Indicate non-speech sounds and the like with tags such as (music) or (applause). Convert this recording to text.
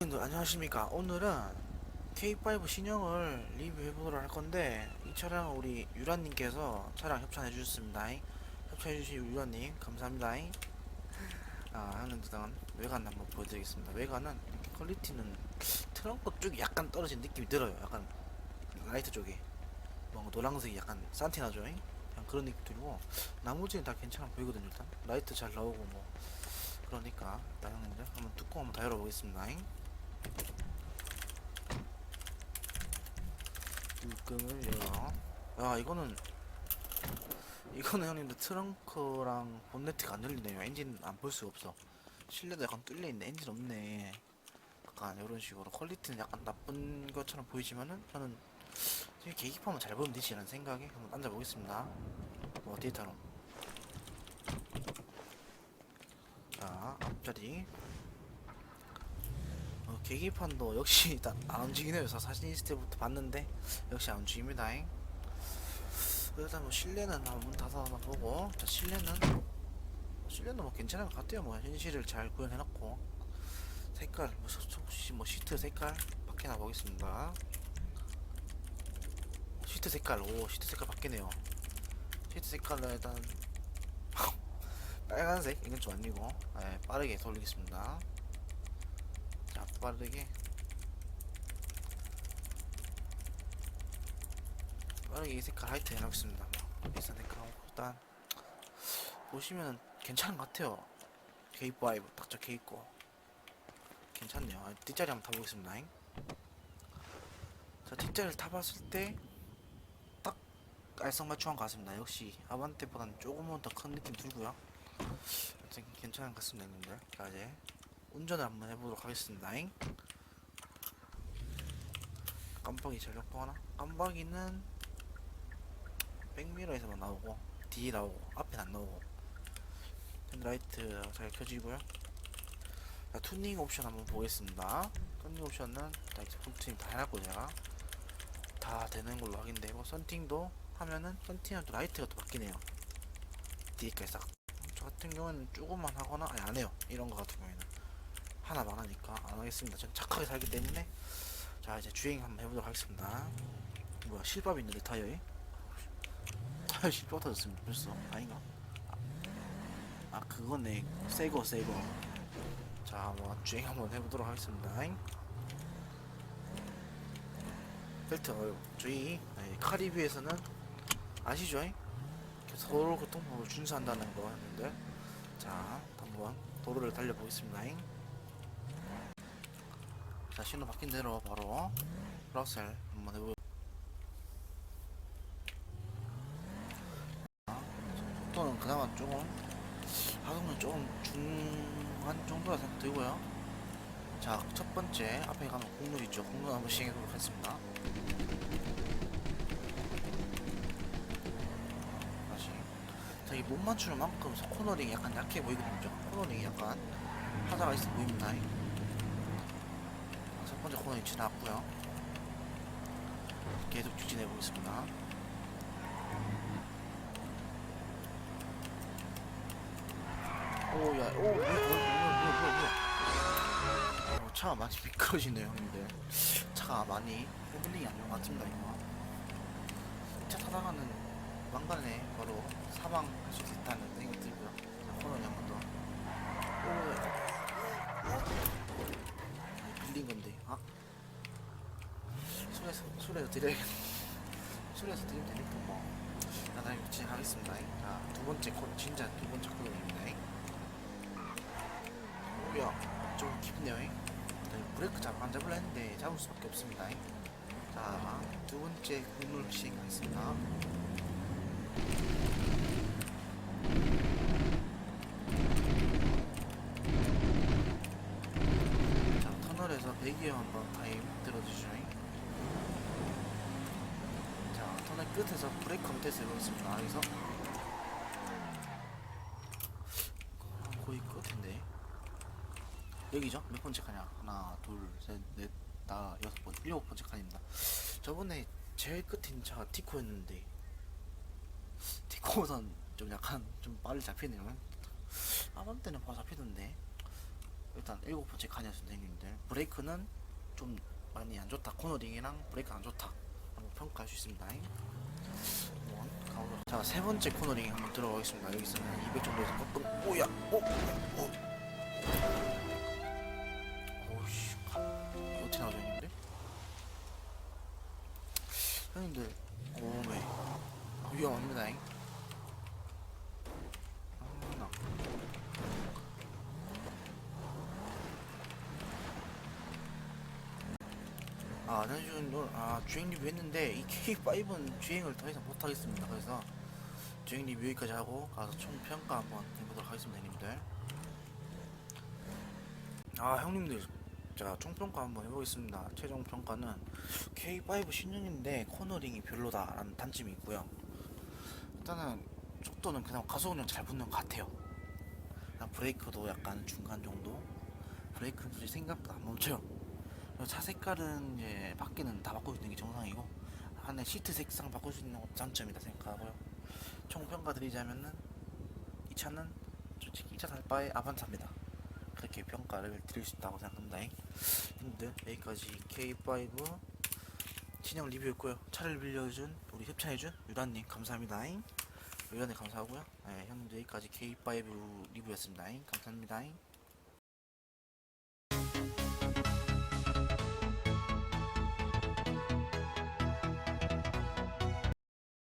여러분들 안녕하십니까. 오늘은 K5 신형을 리뷰해보도록 할 건데 이 차량은 우리 유라님께서 차량 협찬해 주셨습니다. 협찬해 주신 유라님 감사합니다. 아 형님들 일단 외관 한번 보여드리겠습니다. 외관은 퀄리티는 트렁크 쪽이 약간 떨어진 느낌이 들어요. 약간 라이트 쪽이 뭔가 노란색이 약간 산티나죠? 그런 느낌 들고 나머지는 다 괜찮아 보이거든요 일단. 라이트 잘 나오고 뭐 그러니까. 일단 형님들 한번 뚜껑 한번 다 열어보겠습니다. 뚜껑을 열어. 야 이거는 이거는 형님들 트렁크랑 본네트가 안 열리네요. 엔진 안 볼 수가 없어. 실내도 약간 뚫려있네. 엔진 없네. 약간 이런 식으로. 퀄리티는 약간 나쁜 것처럼 보이지만은 저는 계기판만 잘 보면 되지 라는 생각에 한번 앉아보겠습니다. 뭐 데이터로 자 앞자리 어, 계기판도 (laughs) 역시 일단 안 움직이네요. 사진 있을 때부터 봤는데 역시 안 움직입니다. 일단 뭐 실내는 한번 닫아서 보고 자 실내는 실내는 뭐 괜찮은 것 같아요. 뭐 현실을 잘 구현해놨고 색깔 뭐 소- 혹시 뭐 시트 색깔 바뀌나 보겠습니다. 시트 색깔 오 시트 색깔 바뀌네요. 시트 색깔은 일단 빨간색 이건 좀 아니고. 네, 빠르게 돌리겠습니다. 자 빠르게. 빠르게 이 색깔 하이트 해놓겠습니다. 뭐 비싼 색깔하고 일단 보시면 괜찮은 것 같아요. K5 딱 적혀있고. 괜찮네요. 아, 뒷자리 한번 타보겠습니다 잉. 자 뒷자리를 타봤을 때 딱 알성맞춤한 것 같습니다. 역시 아반떼보다는 조금은 더 큰 느낌 들고요. 하 여튼 괜찮은 것 같습니다 형님들 자 이제 운전을 한번 해보도록 하겠습니다. 잉. 깜빡이 전력도 하나? 깜빡이는 백미러에서만 나오고 뒤에 나오고 앞에는 안 나오고 핸드라이트 잘 켜지고요. 자, 투닝 옵션 한번 보겠습니다. 투닝 옵션은 다 이제 풀트닝 다 해놨고 제가 다 되는 걸로 확인되고 선팅도 하면은 선팅은 또 라이트가 또 바뀌네요. 뒤에까지 싹. 저 같은 경우는 조금만 하거나 아니 안 해요. 이런 거 같은 경우에는. 하나만 하니까 안 하겠습니다. 전 착하게 살기 때문에 자 이제 주행 한번 해보도록 하겠습니다. 뭐야 실밥 있는데 타이어에? 타이어 실밥 터졌습니다. 벌써 아닌가? 아, 아 그거네 새거 새거. 자뭐 주행 한번 해보도록 하겠습니다. 벨트 어요 저희 네, 카리비에서는 아시죠? 도로 교통법을 준수한다는 거 했는데. 자 한번 도로를 달려보겠습니다. 자 신호 바뀐 대로 바로 플러셀 한번 해보 아, 속도는 그나마 조금 하동은 조금 중간 정도라 생각 들고요. 자 첫 번째 앞에 가면 공路있죠. 공路한번 시행해보도록 하겠습니다 다시 자, 이 못 맞추는 만큼 코너링이 약간 약해 보이거든요. 코너링이 약간 하다가 있어 보입니다. 첫 번째 코너에 지났고요. 계속 추진해 보겠습니다. 오 야 오 뭐야 뭐야 뭐야 뭐야 뭐야 어, 차가 많이 (laughs) 미끄러지네요 형님들. 차가 많이 핸들링이 안 좋은 것 같습니다 이거. 차 타다가는 왕관에 바로 사망 할 수 있다는 생각이 들고요. 자 코너에 한번 더. 오야 빌린 건데. 아. 술에서 술에서 드려야겠 술에서 드리면 되니까 뭐. 나중에 진행하겠습니다. 자 두 번째 코 진짜 두 번째 코너입니다. 오야. 좀 네, 브레이크 잡, 안 잡으려 했는데 잡을 수밖에 없습니다. 자 두 번째 공을 시행하겠습니다 자 터널에서 배기음 한번 타임 들어주시죠. 자 터널 끝에서 브레이크 한번 테스트 해보겠습니다. 여기서? 거의 끝인데. 여기죠? 몇 번째 칸이야? 하나 둘 셋 넷 다 여섯 번 일곱 번째 칸입니다. 저번에 제일 있는 차가 티코였는데 티코보단 좀 약간 좀 빨리 잡히네요. 아반 때는 바로 잡히던데. 일단 일곱 번째 칸이었습니다 형님들. 브레이크는 좀 많이 안 좋다. 코너링이랑 브레이크 안 좋다. 한번 평가할 수 있습니다. 자 세 번째 코너링 한번 들어가겠습니다. 여기서는 200 정도에서 꺾은 오야 오! 오! 이거 어떻게 나오죠 형님들? 형님들 오메 아, 위험합니다 잉 아, 나는 오늘 아 주행 리뷰 했는데 이 K5는 주행을 더 이상 못 하겠습니다. 그래서 주행 리뷰 여기까지 하고 가서 총 평가 한번 해보도록 하겠습니다, 형님들. 아, 형님들, 자 총평가 한번 해보겠습니다. 최종 평가는 K5 신형인데 코너링이 별로다라는 단점이 있고요. 일단은 속도는 그냥 가속은 잘 붙는 것 같아요. 브레이크도 약간 중간 정도. 브레이크는 솔직히 생각보다 안 멈춰요. 차 색깔은 이제 바뀌는 다 바꿀 수 있는 게 정상이고 안에 시트 색상 바꿀 수 있는 것도 장점이다 생각하고요. 총 평가 드리자면은 이 차는 솔직히 2차 살 바에 아반타입니다. 그렇게 평가를 드릴 수 있다고 생각합니다. 근데 여기까지 K5 신형 리뷰였고요. 차를 빌려준 우리 협찬해준 유단님 감사합니다. 유단님 감사하고요. 네, 형님들 여기까지 K5 리뷰였습니다. 감사합니다.